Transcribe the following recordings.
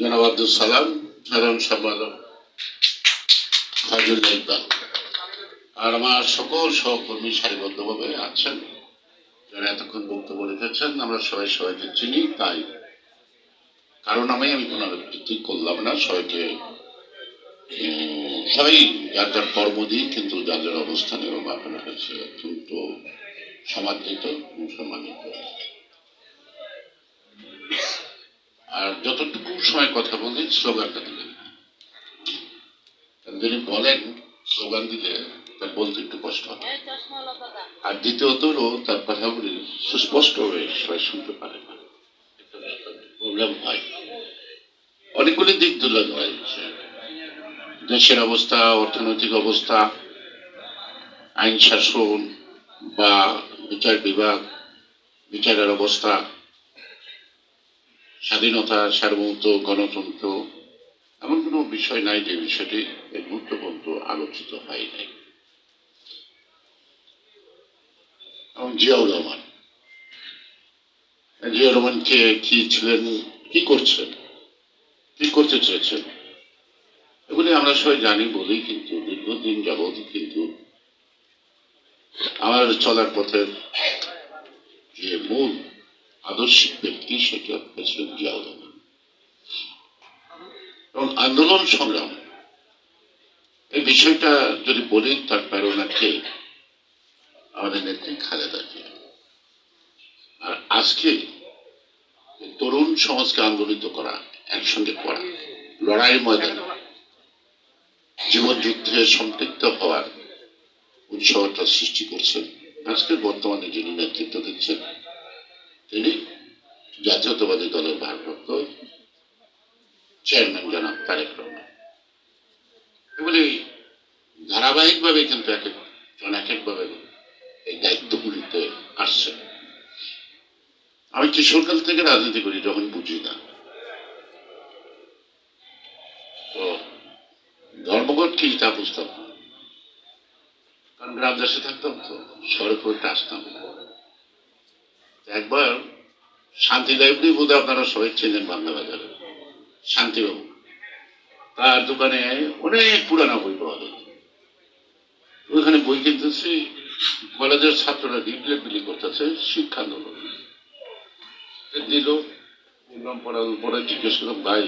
জনাব আব্দুল সালাম, সাধারণ সম্পাদক ফাজুল ইকবাল আর আমার সকল সহকর্মী সারিবদ্ধভাবে আছেন, যারা এতক্ষণ বক্তব্য রেখেছেন, আমরা সবাই সবাইকে চিনি, তাই কারণ আমি আমি কোনো ঠিক করলাম না, সবাইকে সবাই যার যার কর্ম দিই কিন্তু যার যার অবস্থানে এবং আপনার কাছে অত্যন্ত সমাদৃত সম্মানিত। আর যতটুকু সময় কথা বলি স্লোগানটা দিলেন যিনি বলেন স্লোগান দিলে তার বলতে একটু কষ্ট হবে আর দ্বিতীয়ত হলো তার কথাগুলি সুস্পষ্টভাবে সবাই শুনতে পারে না। প্রবলেম হয়। অনেকগুলি দিক তুলে ধরা হয়েছে দেশের অবস্থা অর্থনৈতিক অবস্থা আইন শাসন বা বিচার বিভাগ বিচারের অবস্থা স্বাধীনতা, সার্বভৌমত্ব, গণতন্ত্র, এমন কোনো বিষয় নাই যে বিষয়টি মুহূর্ত পর্যন্ত আলোচিত হয় নাই। এবং জিয়াউর রহমান। জিয়াউর রহমান কে, কি ছিলেন, কি করছেন? কি করতে চেয়েছেন? এগুলি আমরা সবাই জানি বলেই কিন্তু দীর্ঘদিন যাবৎ কিন্তু আমার চলার পথের যে মূল আদর্শিক ব্যক্তি, সেটি প্রেসিডেন্ট জিয়াউর রহমান এবং আন্দোলন সংগ্রাম। এই বিষয়টা যদি বলি, তার প্রেরণা কে? আমাদের নেত্রী খালেদা জিয়া। আর আজকে তরুণ সমাজকে আন্দোলিত করা, একসঙ্গে করা, লড়াই ময়দানে জীবন যুদ্ধে সম্পৃক্ত হওয়ার উৎসাহটা সৃষ্টি করছেন আজকে বর্তমানে যিনি নেতৃত্ব দিচ্ছেন জাতীয়তাবাদী দলের ভারপ্রাপ্ত চেয়ারম্যান জনাব তারেক রহমান এগুলি ধারাবাহিকভাবে কিন্তু এক একজন এক একভাবে এই দায়িত্বগুলিতে আসছে আমি কিশোরকাল থেকে রাজনীতি করি যখন বুঝি না তো ধর্মঘট কি তা বুঝতাম কারণ গ্রাম দেশে থাকতাম তো শহরে পড়তে আসতাম একবার শান্তি লাইব্রেরি বোধ আপনারা সবাই চেনেন বাংলা বাজারে। শান্তিবাবু, তার দোকানে অনেক পুরানো বই পাওয়া যেত ওইখানে বই কিনতেছি, কলেজের ছাত্ররা লিফলেট বিলি করতেছে, শিক্ষা আন্দোলন দিল দিলাম পড়ার পরে জিজ্ঞেস করলাম, ভাই,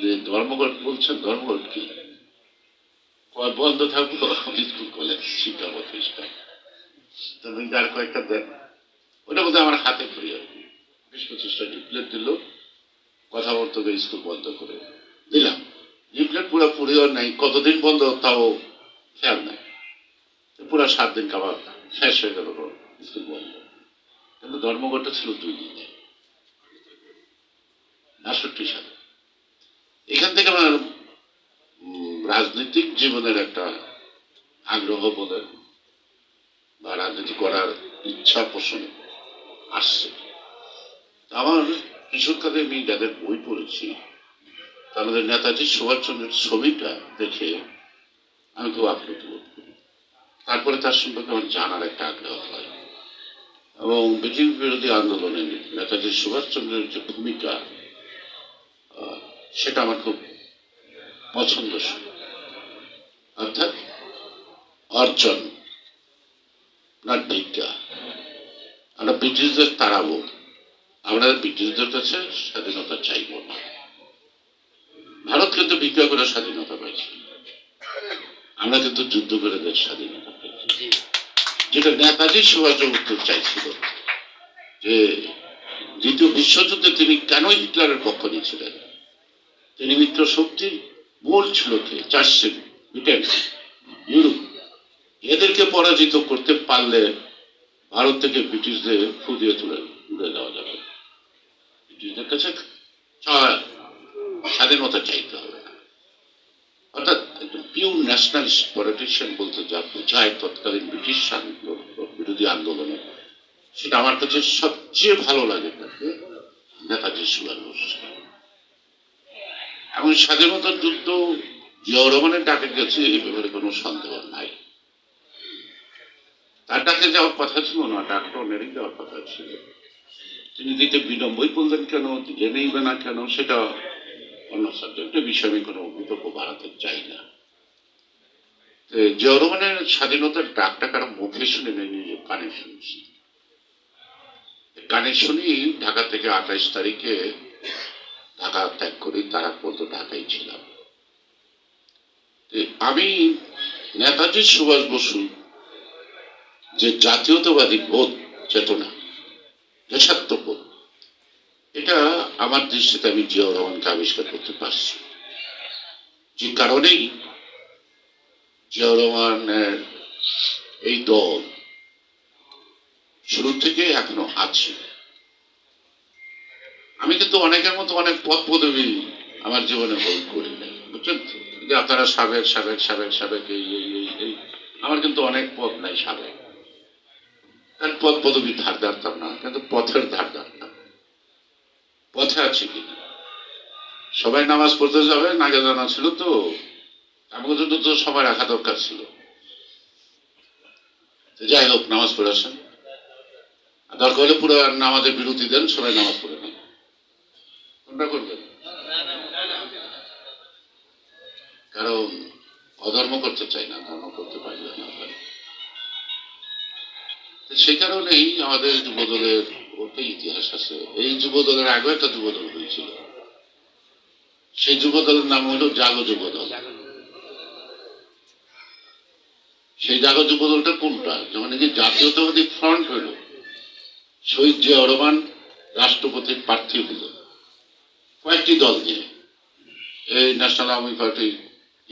যে ধর্মঘট বলছেন, ধর্মঘট কি? বন্ধ থাকব স্কুল কলেজ, শিক্ষা প্রতিষ্ঠান। তবে যার কয়েকটা দেন। ওটা বোধহয় আমার হাতে কি বিশ পঁচিশটা লিফলেট দিল, কথা বলতে স্কুল বন্ধ করে দিলাম। লিফলেট পুরো পুরিও নাই। কতদিন বন্ধ তাও খেয়াল নাই। পুরো সাত দিন খাবার শেষ হয়ে গেল স্কুল বন্ধ। কিন্তু ধর্মঘটটা ছিল দুই দিনে। বাষট্টি সালে। এখান থেকে আমার রাজনৈতিক জীবনের একটা আগ্রহ বলে বা রাজনীতি করার ইচ্ছা পোষণ আসছে। আমার কিশোরকালে আমি যাদের বই পড়েছি, তাদের নেতাজি সুভাষচন্দ্রের ছবিটা দেখে আমি খুব আপ্লুত বোধ করি। তারপরে তার সম্পর্কে আমার জানার একটা আগ্রহ হয়। এবং ব্রিটিশ বিরোধী আন্দোলনে নেতাজি সুভাষচন্দ্রের যে ভূমিকা সেটা আমার খুব পছন্দসই অর্থাৎ অর্জন না ভিক্ষা আমরা ব্রিটিশদের তাড়াবো আমরা ব্রিটিশদের কাছে স্বাধীনতা চাইব না। ভারত কিন্তু ভিক্ষা করে স্বাধীনতা পাইছে। আমরা কিন্তু যুদ্ধ করে দেশ স্বাধীনতা পেয়েছি যেটা নেতাজি সুভাষচন্দ্র চাইছিল যে দ্বিতীয় বিশ্বযুদ্ধে তিনি কেন হিটলারের পক্ষ নিয়েছিলেন? তিনি মিত্র শক্তি মূল ছিল কে? চারশে ব্রিটেন ইউরোপ। এদেরকে পরাজিত করতে পারলে ভারত থেকে ব্রিটিশদের ফুদিয়ে তুলে তুলে দেওয়া যাবে। ব্রিটিশদের কাছে স্বাধীনতা চাইতে হবে। অর্থাৎ একজন পিউর ন্যাশনালিস্ট পলিটিশিয়ান বলতে যা বোঝায় তৎকালীন ব্রিটিশ বিরোধী আন্দোলনে, সেটা আমার কাছে সবচেয়ে ভালো লাগে তাকে, নেতাজি সুভাষ বোস। এবং স্বাধীনতার যুদ্ধ জিয়াউর ডাকে গেছে এই ব্যাপারে কোনো সন্দেহ নাই। তার ডাকে যাওয়ার কথা ছিল না, ডাকটা অন্যেরই যাওয়ার কথা ছিল। তিনি দিতে বিলম্বই করলেন কেন জেনেই বা না কেন, সেটা অন্য সাবজেক্টের বিষয়ে, আমি কোনো বিতর্ক বাড়াতে চাই না। জিয়া স্বাধীনতার ডাকটা কারও মুখে শুনে নেই নিজে কানে শুনছি। কানে শুনি ঢাকা থেকে আঠাইশ তারিখে ঢাকা ত্যাগ করি তারা পর্যন্ত ঢাকায় ছিলাম। আমি নেতাজি সুভাষ বসু যে জাতীয়তাবাদী বোধ চেতনা দেশাত্মবোধ এটা আমার দৃষ্টিতে আমি জিয়াউর রহমানকে আবিষ্কার করতে পারছি। যে কারণেই জিয়াউর রহমানের এই দল শুরু থেকে এখনও আছে। আমি কিন্তু অনেকের মতো অনেক পদ পদবী আমার জীবনে হোল্ড করি নাই, বুঝছেন? যে আপনারা সাবেক সাবেক সাবেক সাবেক এই এই এই, আমার কিন্তু অনেক পদ নাই সাবেক। কারণ পদ পদবী ধার ধারতাম না, কিন্তু পথের ধার ধারতাম পথে আছে কিনা সবাই নামাজ পড়তে যাবে নাগে জানা ছিল তো আমাকে তো সবাই রাখা দরকার ছিল। যাই হোক, নামাজ পড়ে আসেন। দরকার হলে পুরো নামাজের বিরতি দেন, সবাই নামাজ পড়ে নেন। কোনটা করবেন? কারণ অধর্ম করতে চাই না, ধর্ম করতে পারলে না। সেই কারণেই আমাদের যুবদলের ওটাই ইতিহাস আছে। এই যুবদলের আগে একটা যুবদল হয়েছিল। সেই যুবদলের নাম হলো জাগো যুবদল। সেই জাগো যুবদলটা কোনটা? যখন নাকি জাতীয়তাবাদী ফ্রন্ট হইল শহীদ জিয়া রহমান রাষ্ট্রপতির প্রার্থী হইল কয়েকটি দল নিয়ে। এই ন্যাশনাল আওয়ামী পার্টি